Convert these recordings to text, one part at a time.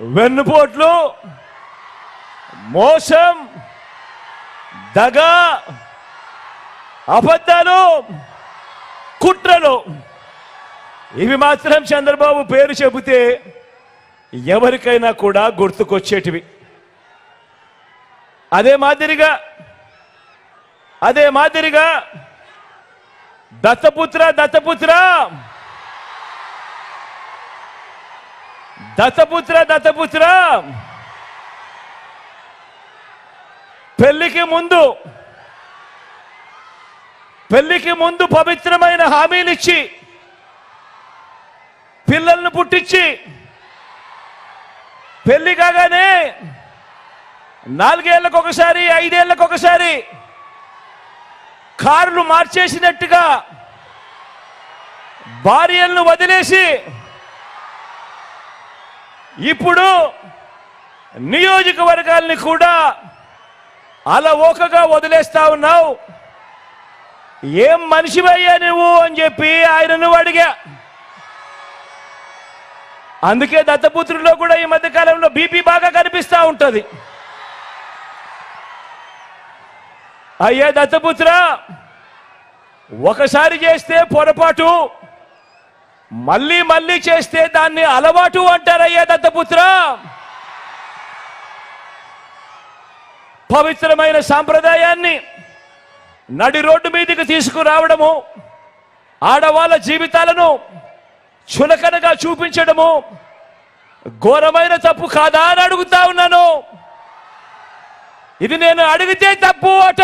వెన్నుపోట్లు మోసం దగ అబద్ధాలు కుట్రలు. ఇవి మాత్రం చంద్రబాబు పేరు చెబితే ఎవరికైనా కూడా గుర్తుకొచ్చేటివి. అదే మాదిరిగా అదే మాదిరిగా దత్తపుత్ర దత్తపుత్ర దత్తపుత్ర దత్తపుత్ర. పెళ్ళికి ముందు పెళ్ళికి ముందు పవిత్రమైన హామీలిచ్చి పిల్లల్ని పుట్టించి పెళ్ళి కాగానే నాలుగేళ్ళకు ఒకసారి ఐదేళ్ళకు ఒకసారి కార్లు మార్చేసినట్టుగా భార్యలను వదిలేసి ఇప్పుడు నియోజకవర్గాల్ని కూడా అలవోకగా వదిలేస్తా ఉన్నావు. ఏం మనిషివయ్యా నువ్వు అని చెప్పి ఆయనను అడిగా. అందుకే దత్తపుత్రుల్లో కూడా ఈ మధ్య కాలంలో బీపీ బాగా కనిపిస్తూ ఉంటుంది. అయ్యా దత్తపుత్ర ఒకసారి చేస్తే పొరపాటు. మళ్ళీ మళ్ళీ చేస్తే దాన్ని అలవాటు అంటారయ్యా దత్తపుత్ర. పవిత్రమైన సాంప్రదాయాన్ని నడి రోడ్డు మీదకి తీసుకురావడము ఆడవాళ్ళ జీవితాలను చులకనగా చూపించడము ఘోరమైన తప్పు కాదా అని అడుగుతా ఉన్నాను. ఇది నేను అడిగితే తప్పు అట.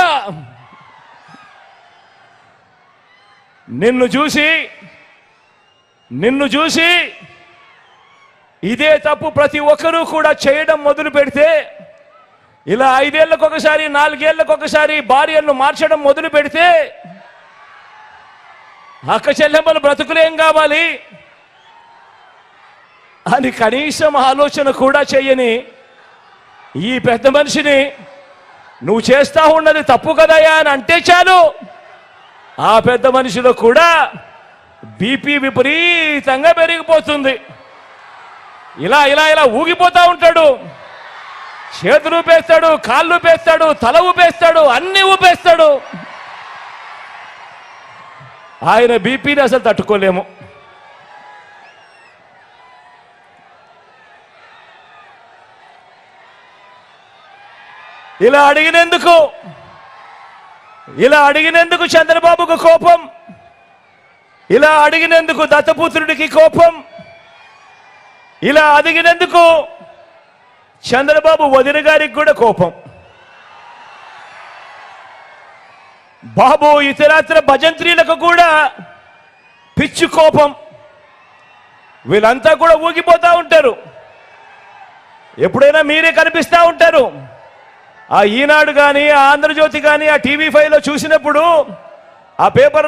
నిన్ను చూసి నిన్ను చూసి ఇదే తప్పు ప్రతి ఒక్కరూ కూడా చేయడం మొదలు పెడితే ఇలా ఐదేళ్ళకు ఒకసారి నాలుగేళ్ళకు ఒకసారి భార్యలను మార్చడం మొదలు పెడితే అక్క చెల్లెమ్మలు బ్రతుకులేం కావాలి? అని కనీసం ఆలోచన కూడా చేయని ఈ పెద్ద మనిషిని నువ్వు చేస్తా ఉన్నది తప్పు కదయా అని అంటే చాలు. ఆ పెద్ద మనిషిలో కూడా బీపీ విపరీతంగా పెరిగిపోతుంది. ఇలా ఇలా ఇలా ఊగిపోతా ఉంటాడు. చేతులు ఊపేస్తాడు కాళ్ళు ఊపేస్తాడు తల ఊపేస్తాడు అన్ని ఊపేస్తాడు. ఆయన బీపీని అసలు తట్టుకోలేము. ఇలా అడిగినందుకు ఇలా అడిగినందుకు చంద్రబాబుకు కోపం. ఇలా అడిగినందుకు దత్తపుత్రుడికి కోపం. ఇలా అడిగినందుకు చంద్రబాబు వదిన గారికి కూడా కోపం. బాబు ఇతరాత్ర భజంత్రీలకు కూడా పిచ్చి కోపం. వీళ్ళంతా కూడా ఊగిపోతా ఉంటారు. ఎప్పుడైనా మీరే కనిపిస్తా ఉంటారు. ఆ ఈనాడు కానీ ఆ ఆంధ్రజ్యోతి కానీ ఆ టీవీ ఫైవ్లో చూసినప్పుడు ఆ పేపర్